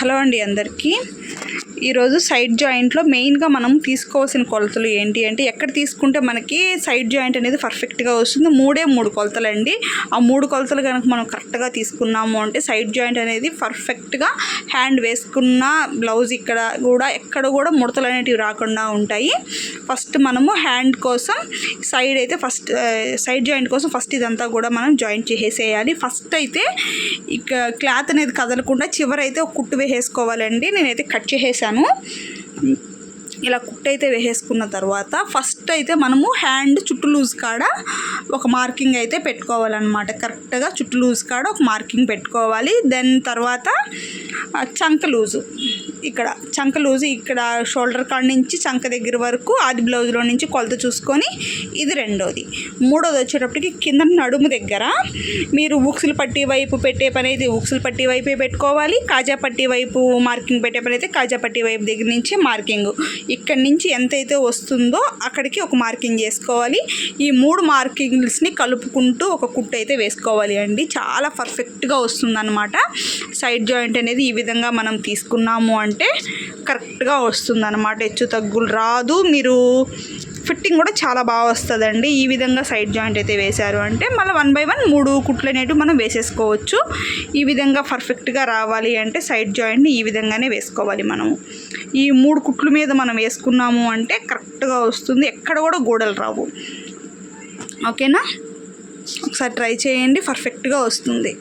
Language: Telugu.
హలో అండి అందరికీ. ఈరోజు సైడ్ జాయింట్లో మెయిన్గా మనం తీసుకోవాల్సిన కొలతలు ఏంటి అంటే ఎక్కడ తీసుకుంటే మనకి సైడ్ జాయింట్ అనేది పర్ఫెక్ట్గా వస్తుంది. మూడే మూడు కొలతలు అండి ఆ మూడు కొలతలు కనుక మనం కరెక్ట్గా తీసుకున్నాము అంటే సైడ్ జాయింట్ అనేది పర్ఫెక్ట్గా హ్యాండ్ వేసుకున్న బ్లౌజ్ ఇక్కడ కూడా ఎక్కడ కూడా ముడతలు అనేటివి రాకుండా ఉంటాయి. ఫస్ట్ మనము హ్యాండ్ కోసం సైడ్ అయితే ఫస్ట్ సైడ్ జాయింట్ కోసం ఫస్ట్ ఇదంతా కూడా మనం జాయింట్ చేసేయాలి. ఫస్ట్ అయితే ఇక క్లాత్ అనేది కదలకుండా చివరైతే ఒక కుట్టు వేసేసుకోవాలండి. నేనైతే కట్ చేసేసాను. ఇలా కుట్టు అయితే వేసేసుకున్న తర్వాత ఫస్ట్ అయితే మనము హ్యాండ్ చుట్టూ లూజ్ కాడ ఒక మార్కింగ్ అయితే పెట్టుకోవాలన్నమాట. కరెక్ట్గా చుట్టూ లూజ్ కాడ ఒక మార్కింగ్ పెట్టుకోవాలి. దెన్ తర్వాత చంక లూజు. ఇక్కడ చంక లూజు ఇక్కడ షోల్డర్ కాడ నుంచి చంక దగ్గర వరకు ఆది బ్లౌజ్లో నుంచి కొలత చూసుకొని ఇది రెండోది. మూడోది వచ్చేటప్పటికి కింద నడుము దగ్గర మీరు ఉక్సులు పట్టి వైపు పెట్టే పని అయితే ఉక్సులు పట్టి వైపే పెట్టుకోవాలి. కాజా పట్టి వైపు మార్కింగ్ పెట్టే పని అయితే కాజా పట్టి వైపు దగ్గర నుంచి మార్కింగ్. ఇక్కడి నుంచి ఎంతైతే వస్తుందో అక్కడికి ఒక మార్కింగ్ చేసుకోవాలి. ఈ మూడు మార్కింగ్స్ని కలుపుకుంటూ ఒక కుట్టు అయితే వేసుకోవాలి అండి. చాలా పర్ఫెక్ట్గా వస్తుందన్నమాట. సైడ్ జాయింట్ అనేది ఈ విధంగా మనం తీసుకున్నాము అంటే అంటే కరెక్ట్గా వస్తుందన్నమాట. హెచ్చు తగ్గులు రాదు. మీరు ఫిట్టింగ్ కూడా చాలా బాగా వస్తుందండి. ఈ విధంగా సైడ్ జాయింట్ అయితే వేశారు అంటే మళ్ళీ వన్ బై వన్ మూడు కుట్లు అనేవి మనం వేసేసుకోవచ్చు. ఈ విధంగా పర్ఫెక్ట్గా రావాలి అంటే సైడ్ జాయింట్ని ఈ విధంగానే వేసుకోవాలి మనము. ఈ మూడు కుట్లు మీద మనం వేసుకున్నాము అంటే కరెక్ట్గా వస్తుంది. ఎక్కడ కూడా గోడలు రావు. ఓకేనా? ఒకసారి ట్రై చేయండి. పర్ఫెక్ట్గా వస్తుంది.